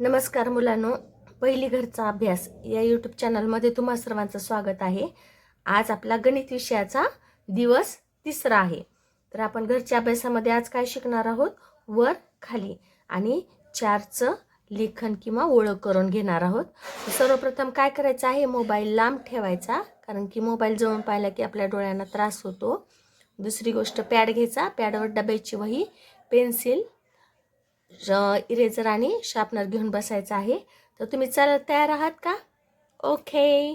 नमस्कार मुलांनो पहिली घरचा अभ्यास या यूट्यूब चॅनलमध्ये तुम्हा सर्वांचं स्वागत आहे. आज आपला गणित विषयाचा दिवस तिसरा आहे. तर आपण घरच्या अभ्यासामध्ये आज काय शिकणार आहोत? वर खाली आणि चारचं लेखन किंवा ओळख करून घेणार आहोत. सर्वप्रथम काय करायचं आहे? मोबाईल लांब ठेवायचा कारण की मोबाईल जवळ पाहिला की आपल्या डोळ्यांना त्रास होतो. दुसरी गोष्ट पॅड घ्यायचा. पॅडवर डब्याची वही पेन्सिल इरेझर आणि शार्पनर घेऊन बसायचं आहे. तर तुम्ही चालत तयार आहात का? ओके.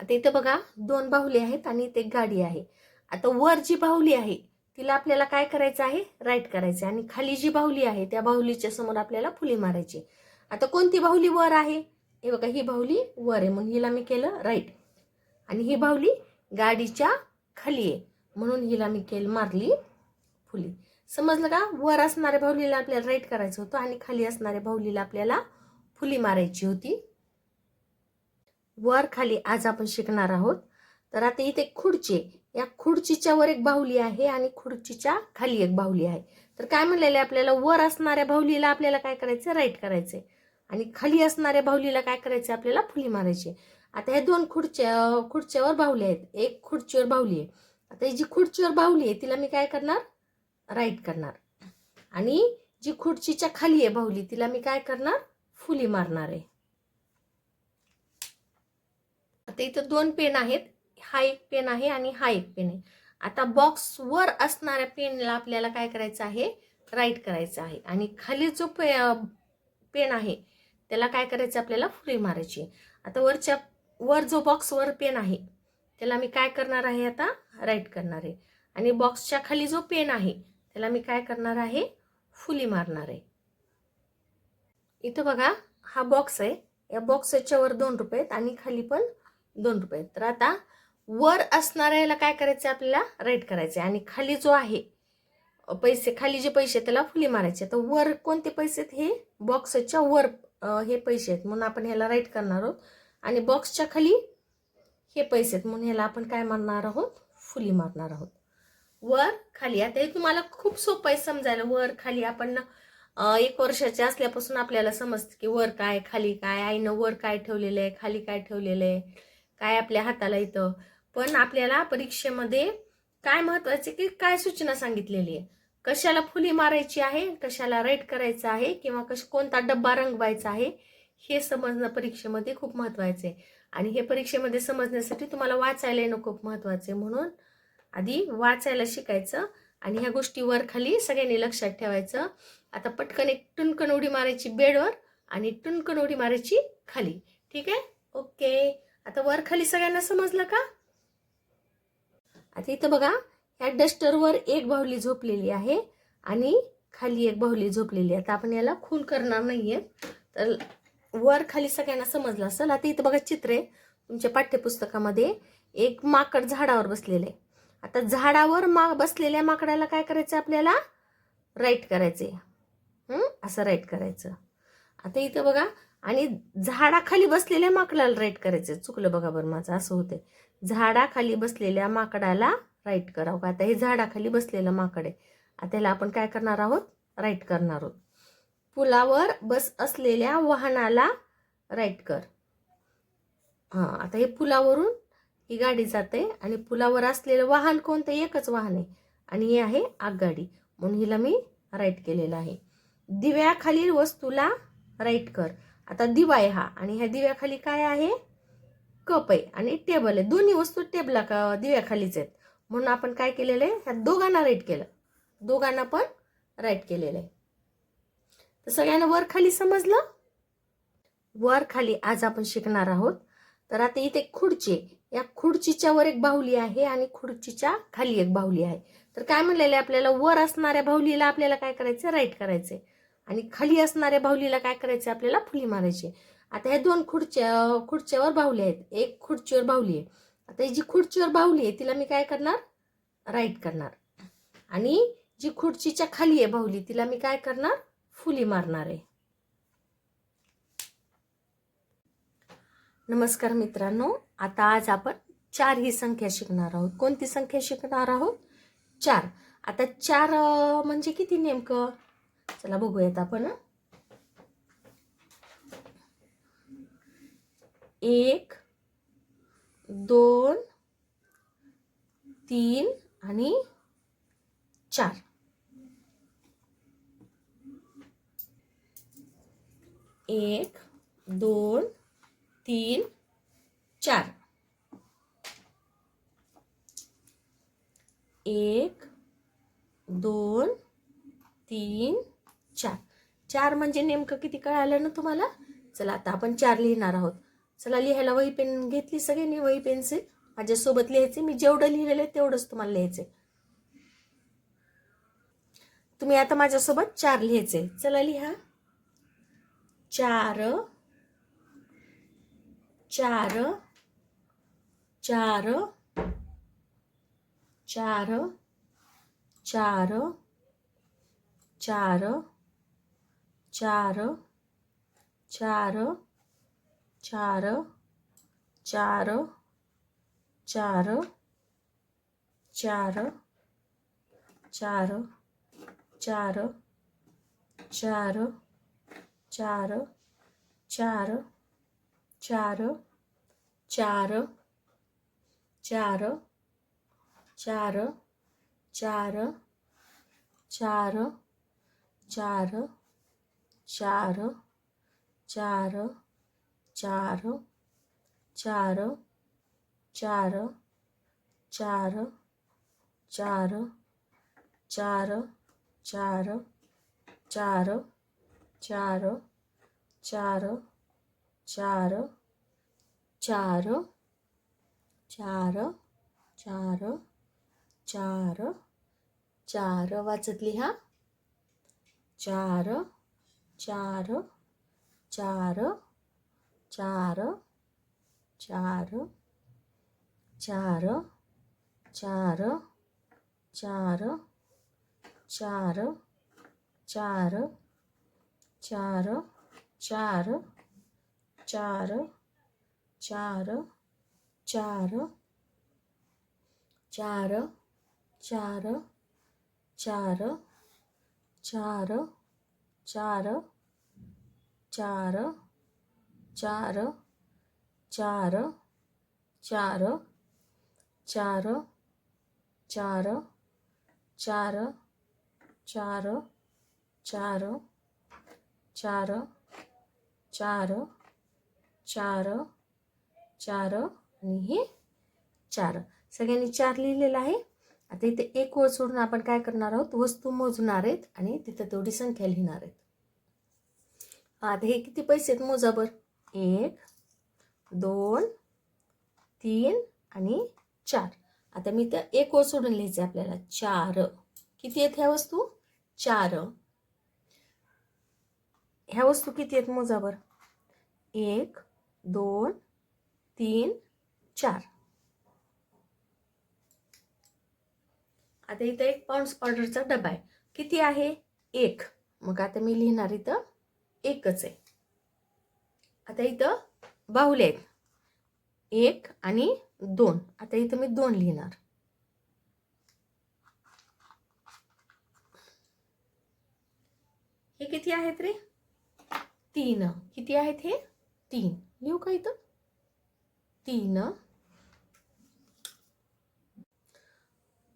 आता इथं बघा दोन बाहुली आहेत आणि इथे एक गाडी आहे. आता वर जी बाहुली आहे तिला आपल्याला काय करायचं आहे? राईट करायचं आहे. आणि खाली जी बाहुली आहे त्या बाहुलीच्या समोर आपल्याला फुली मारायची आता कोणती बाहुली वर आहे? हे बघा ही बाहुली वर आहे. म्हणून हिला मी केलं राईट आणि ही बाहुली गाडीच्या खाली आहे. म्हणून हिला मी केलं मारली फुली. समजलं का? वर असणाऱ्या बाहुलीला आपल्याला राईट करायचं होतं आणि खाली असणाऱ्या बाहुलीला आपल्याला फुली मारायची होती. वर खाली आज आपण शिकणार आहोत. तर आता इथे खुर्ची या खुर्चीच्या वर एक बाहुली आहे आणि खुर्चीच्या खाली एक बाहुली आहे. तर काय म्हणलेलं आहे आपल्याला? वर असणाऱ्या बाहुलीला आपल्याला काय करायचं राईट करायचंय. आणि खाली असणाऱ्या बाहुलीला काय करायचं आपल्याला फुली मारायची आता हे दोन खुर्च्या खुर्च्यावर बाहुली आहेत. एक खुर्चीवर बाहुली आहे. आता ही जी खुर्चीवर बाहुली आहे तिला मी काय करणार? राईट करणार. आणि जी खुर्चीच्या खाली आहे बाहुली तिला मी काय करणार? फुली मारणार आहे. आता इथं दोन पेन आहेत. हा एक पेन आहे आणि हा एक पेन आहे. आता बॉक्स वर असणाऱ्या पेनला आपल्याला काय करायचं आहे? राईट करायचं आहे. आणि खाली जो पे पेन आहे त्याला काय करायचं आपल्याला? फुली मारायची आता वरच्या वर जो बॉक्स वर पेन आहे त्याला मी काय करणार आहे आता? राईट करणार आहे. आणि बॉक्सच्या खाली जो पेन आहे त्याला मी काय करणार आहे? फुली मारणार आहे. इथं बघा हा बॉक्स आहे. या बॉक्सच्या वर दोन रुपये आहेत आणि खाली पण दोन रुपये आहेत. तर आता वर असणाऱ्या याला काय करायचं आपल्याला? राईट करायचं आहे आणि खाली जो आहे पैसे खाली जे पैसे आहेत त्याला फुली मारायचे तर वर कोणते पैसे आहेत हे? बॉक्सच्या वर हे पैसे आहेत. म्हणून आपण ह्याला राईट करणार आहोत. आणि बॉक्सच्या खाली हे पैसे आहेत. म्हणून ह्याला आपण काय मारणार आहोत? फुली मारणार आहोत. वर खाली. आता हे तुम्हाला खूप सोपं आहे समजायला. वर खाली आपण एक वर्षाचे असल्यापासून आपल्याला समजतं की वर काय खाली काय. आईनं वर काय ठेवलेलं आहे खाली काय ठेवलेलं आहे काय आपल्या हाताला येतं पण आपल्याला परीक्षेमध्ये काय महत्त्वाचे की काय सूचना सांगितलेली आहे? कशाला फुली मारायची आहे कशाला रेट करायचं आहे किंवा कश कोणता डब्बा रंगवायचा आहे हे समजणं परीक्षेमध्ये खूप महत्वाचं आहे. आणि हे परीक्षेमध्ये समजण्यासाठी तुम्हाला वाचायला येणं खूप महत्वाचं आहे. म्हणून आधी वाचायला शिकायचं आणि ह्या गोष्टी वर खाली सगळ्यांनी लक्षात ठेवायचं. आता पटकन एक टुनकन उडी मारायची बेडवर आणि टुनकन उडी मारायची खाली. ठीक आहे? ओके. आता वर खाली सगळ्यांना समजलं का? आता इथं बघा ह्या डस्टरवर एक बाहुली झोपलेली आहे आणि खाली एक बाहुली झोपलेली आहे. आता आपण याला खून करणार नाहीये. तर वर खाली सगळ्यांना समजलं असेल. आता इथं बघा चित्र आहे तुमच्या पाठ्यपुस्तकामध्ये एक माकड झाडावर बसलेलं आहे. आता झाडावर मा बसलेल्या माकडाला काय करायचं आपल्याला? राईट करायचे असं राईट करायचं. आता इथं बघा आणि झाडाखाली बसलेल्या माकडाला राईट करायचं चुकलं बघा बरं माझं असं होतंय. झाडाखाली बसलेल्या माकडाला राईट करावं का? आता हे झाडाखाली बसलेलं माकड आहे. आता त्याला आपण काय करणार आहोत? राईट करणार आहोत. पुलावर बस असलेल्या वाहनाला राईट कर. हां आता हे पुलावरून ही गाडी जाते आणि पुलावर असलेलं वाहन कोणतं एकच वाहन आहे. आणि हे आहे आगगाडी म्हणून हिला मी राईट केलेलं आहे. दिव्याखालील वस्तूला राईट कर. आता दिवा आहे हा. आणि ह्या दिव्याखाली काय आहे? कप आहे आणि टेबल आहे. दोन्ही वस्तू टेबला का दिव्याखालीच आहेत. म्हणून आपण काय केलेलं आहे? ह्या दोघांना राईट केलं. दोघांना पण राईट केलेलं आहे. तर सगळ्यांना वर खाली समजलं? वर खाली आज आपण शिकणार आहोत. तर आता इथे खुर्ची आहे. या खुर्चीच्या वर एक बाहुली आहे आणि खुर्चीच्या खाली एक बाहुली आहे. तर काय म्हणलेलं आहे आपल्याला? वर असणाऱ्या बाहुलीला आपल्याला काय करायचं राईट करायचंय. आणि खाली असणाऱ्या बाहुलीला काय करायचं आपल्याला फुली मारायची आता ह्या दोन खुर्च्या खुर्च्यावर बाहुली आहेत. एक खुर्चीवर बाहुली आहे. आता ही जी खुर्चीवर बाहुली आहे तिला मी काय करणार? राईट करणार. आणि जी खुर्चीच्या खाली आहे बाहुली तिला मी काय करणार? फुली मारणार आहे. नमस्कार मित्रांनो आता आज आपण चार ही संख्या शिकणार आहोत. कोणती संख्या शिकणार आहोत? चार. आता चार म्हणजे किती नेमकं? चला बघूयात आपण एक दोन तीन आणि चार. एक दोन तीन चार. एक दोन तीन चार. चार म्हणजे नेमकं किती कळालं ना तुम्हाला? चला आता आपण चार लिहिणार आहोत. चला लिहायला वही पेन घेतली सगळ्यांनी वही पेन्सिल. माझ्यासोबत लिहायचे मी जेवढं लिहिलेलं आहे तेवढंच तुम्हाला लिहायचे तुम्ही आता माझ्यासोबत चार लिहायचे चला लिहा. चार चार चार चार चार चार चार चार चार चार चार चार चार चार चार चार चार चार चार चार चार चार चार चार चार चार चार चार चार चार चार चार चार चार चार चार चार चार चार चार चार चार वाचत लिहा चार चार चार चार चार चार चार चार चार चार चार चार चार चार चार चार चार चार चार चार चार चार चार चार चार चार चार चार चार चार चार चार चार आणि हे चार. सगळ्यांनी चार लिहिलेलं आहे. आता इथे एक ओळ सोडून आपण काय करणार आहोत? वस्तू मोजणार आहेत आणि तिथं तेवढी संख्या लिहिणार आहेत. आता हे किती पैसे आहेत मोजाबर एक दोन तीन आणि चार. आता मी तर एक ओळ सोडून लिहायचं आपल्याला. चार. किती आहेत ह्या वस्तू? चार. ह्या वस्तू किती आहेत मोजाबर एक दोन तीन चार. आता इथं एक पाऊंड पावडरचा डबा आहे. किती आहे? एक. मग आता मी लिहिणार इथं एकच आहे. आता इथं बाहुले आहेत. एक आणि दोन. आता इथं मी दोन लिहिणार. हे किती आहेत रे? तीन. किती आहेत हे? तीन. लिहू का इथं? तीन.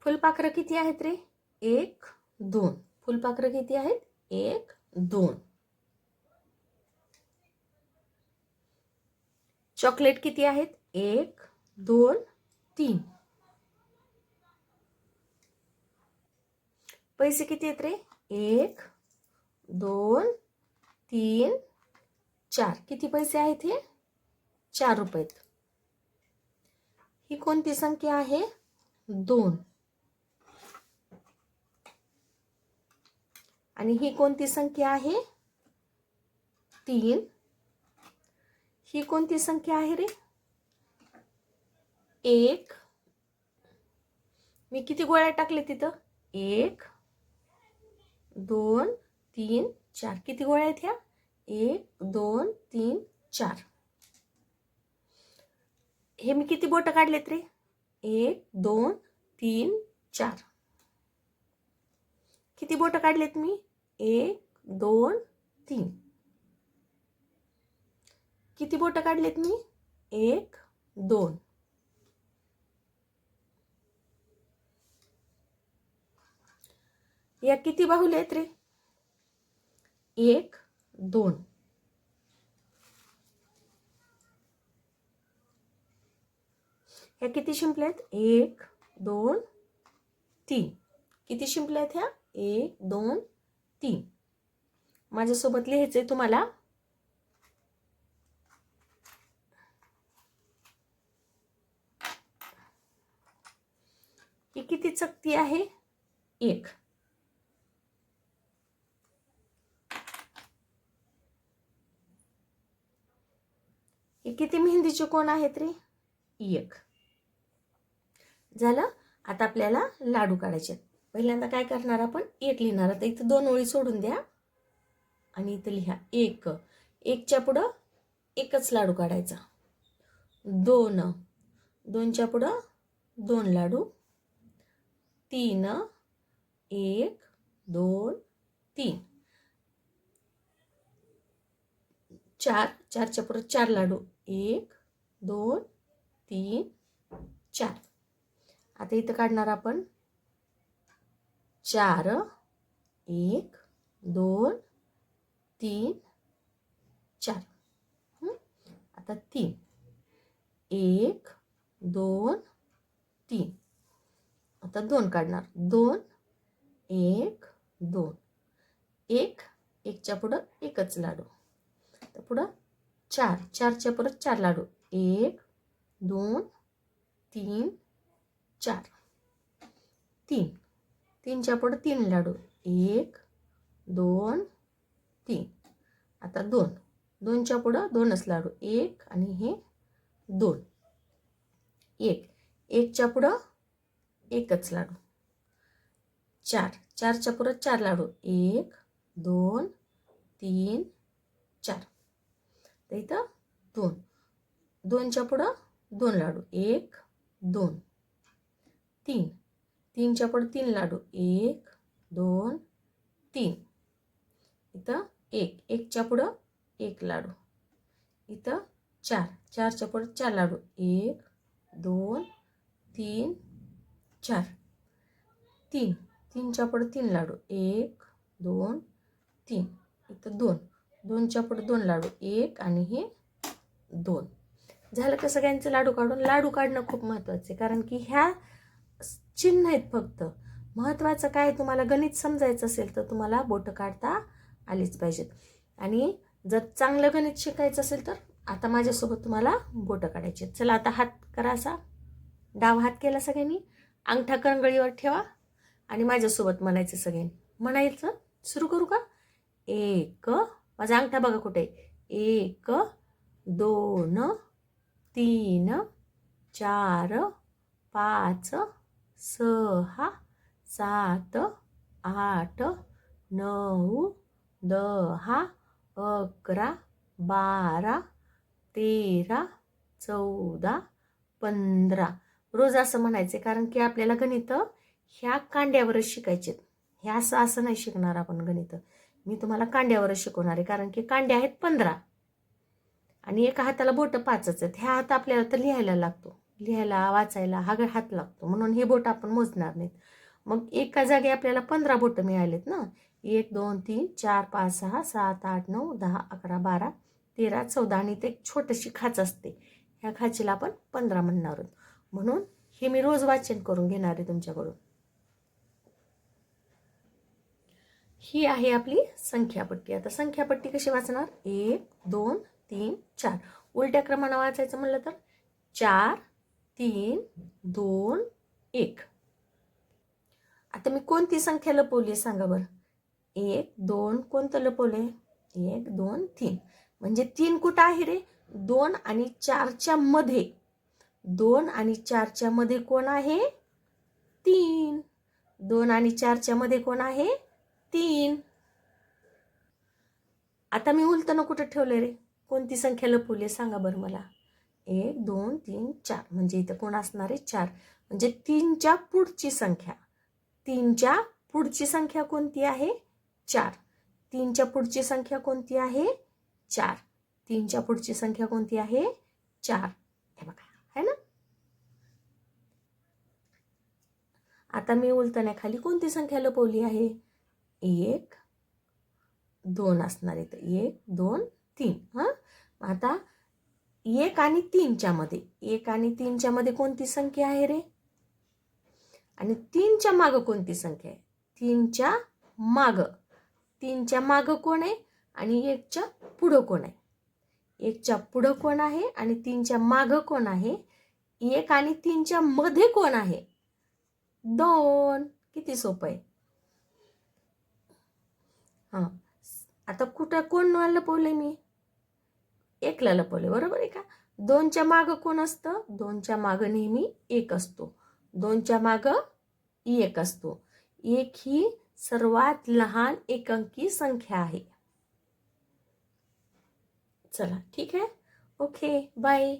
फुलपाखरं किती आहेत रे? एक दोन. फुलपाखरं किती आहेत? एक दोन. चॉकलेट किती आहेत? एक दोन तीन. पैसे किती आहेत रे? एक दोन तीन चार. किती पैसे आहेत हे? चार रुपयेत. ही कोणती संख्या आहे? दोन. आणि ही कोणती संख्या आहे? तीन. ही कोणती संख्या आहे रे? एक. मी किती गोळ्या टाकले तिथं? एक. दोन तीन चार. किती गोळ्या आहेत ह्या? एक दोन तीन चार. हे मी किती बोट काढलेत रे? एक दोन तीन चार. किती बोट काढलेत मी? एक दोन तीन. किती बोट काढलेत मी? एक दोन. या किती बाहुल्या आहेत रे? एक दोन. ह्या किती शिंपल्या आहेत? एक दोन तीन. किती शिंपल्या आहेत ह्या? एक दोन तीन. माझ्यासोबत लिहायचं आहे तुम्हाला. ही किती चकती आहे? एक. किती मेहंदीचे कोण आहेत रे? एक. झालं. आता आपल्याला लाडू काढायचे आहेत. पहिल्यांदा काय करणार आपण? एक लिहिणार. आता इथं दोन ओळी सोडून द्या. आणि इथं लिहा. एक. एकच्या पुढं एकच लाडू काढायचा. दोन. दोनच्या पुढं दोन लाडू. तीन. एक दोन तीन. चार. चारच्या पुढं चार लाडू. एक दोन तीन चार. आता इथं काढणार आपण. चार एक दोन तीन चार. आता तीन. एक दोन तीन. आता दोन काढणार. दोन एक दोन. एक एकच्या पुढं एकच लाडू. तर पुढं चार. चारच्या पुढं चार लाडू. एक दोन तीन चार. तीन. तीनच्या पुढं तीन लाडू. एक दोन तीन. आता दोन. दोनच्या पुढं दोनच लाडू. एक आणि हे दोन. एक. एकच्या पुढं एकच लाडू. चार. चारच्या पुढं चार लाडू. एक दोन तीन चार. तर इथं दोन. दोनच्या पुढं दोन लाडू. एक दोन. तीन. तीनच्या पुढे तीन लाडू. एक दोन तीन. इथं एक. एकच्या पुढं एक लाडू. इथं चार. चारच्या पुढं चार लाडू. एक दोन तीन चार. तीन. तीनच्या पुढं तीन लाडू. एक दोन तीन. इथं दोन. दोनच्या पुढं दोन लाडू. एक आणि हे दोन. झालं का सगळ्यांचं लाडू काढून? लाडू काढणं खूप महत्त्वाचं आहे. कारण की ह्या चिन्ह आहेत फक्त. महत्त्वाचं काय? तुम्हाला गणित समजायचं असेल तर तुम्हाला बोटं काढता आलीच पाहिजेत. आणि जर चांगलं गणित शिकायचं असेल तर आता माझ्यासोबत तुम्हाला बोटं काढायचे चला आता हात करा असा. डाव हात केला सगळ्यांनी. अंगठा करंगळीवर ठेवा. आणि माझ्यासोबत म्हणायचं सगळ्यांनी. म्हणायचं? सुरू करू का? एक माझा अंगठा बघा कुठे आहे. एक दोन तीन चार पाच सहा सात आठ नऊ दहा अकरा बारा तेरा चौदा पंधरा. रोज असं म्हणायचे कारण की आपल्याला गणित ह्या कांड्यावरच शिकायचे ह्या असं असं नाही शिकणार आपण गणित. मी तुम्हाला कांड्यावरच शिकवणार आहे कारण की कांड्या आहेत पंधरा. आणि एका हाताला बोटं पाचच आहेत. ह्या हात आपल्याला तर लिहायला लागतो. लिहायला वाचायला हा हात लागतो. म्हणून हे बोट आपण मोजणार नाहीत. मग एका जागी आपल्याला पंधरा बोटं मिळालेत ना? एक दोन तीन चार पाच सहा सात आठ नऊ दहा अकरा बारा तेरा चौदा आणि ते एक छोटीशी खाच असते. ह्या खाचीला आपण पंधरा म्हणणार आहोत. म्हणून हे मी रोज वाचन करून घेणार आहे तुमच्याकडून. ही आहे आपली संख्यापट्टी. आता संख्यापट्टी कशी वाचणार? एक दोन तीन चार. उलट्या क्रमानं वाचायचं म्हणलं तर चार तीन दोन एक. आता मी कोणती संख्या लपवली सांगा बरं. एक दोन कोणतं लपवलंय? एक दोन तीन. म्हणजे तीन कुठं आहे रे? दोन आणि चारच्या मध्ये. दोन आणि चारच्या मध्ये कोण आहे? तीन. दोन आणि चारच्या मध्ये कोण आहे? तीन. आता मी उलटनं कुठं ठेवलं रे? कोणती संख्या लपवली सांगा बरं मला. एक दोन तीन चार. म्हणजे इथं कोण असणार आहे? चार. म्हणजे तीनच्या पुढची संख्या. तीनच्या पुढची संख्या कोणती आहे? चार. तीनच्या पुढची संख्या कोणती आहे? चार. तीनच्या पुढची संख्या कोणती आहे? चार. हे बघा. है ना? आता मी उलटण्याखाली कोणती संख्या लपवली आहे? एक दोन असणार इथं. एक दोन तीन. हां? आता एक आणि तीनच्या मध्ये. एक आणि तीनच्या मध्ये कोणती संख्या आहे रे? आणि तीनच्या मागं कोणती संख्या आहे? तीनच्या मागं. तीनच्या मागं कोण आहे? आणि एकच्या पुढं कोण आहे? एकच्या पुढं कोण आहे आणि तीनच्या मागं कोण आहे? एक आणि तीनच्या मध्ये कोण आहे? दोन. किती सोपं आहे? हां. आता कुठं कोण लपवलं मी? एकला लपवले बरोबर आहे का? दोनच्या मागं कोण असतं? दोनच्या मागं नेहमी एक असतो. दोनच्या मागं एक असतो. एक ही सर्वात लहान एकांकी संख्या आहे. चला ठीक आहे? Okay bye.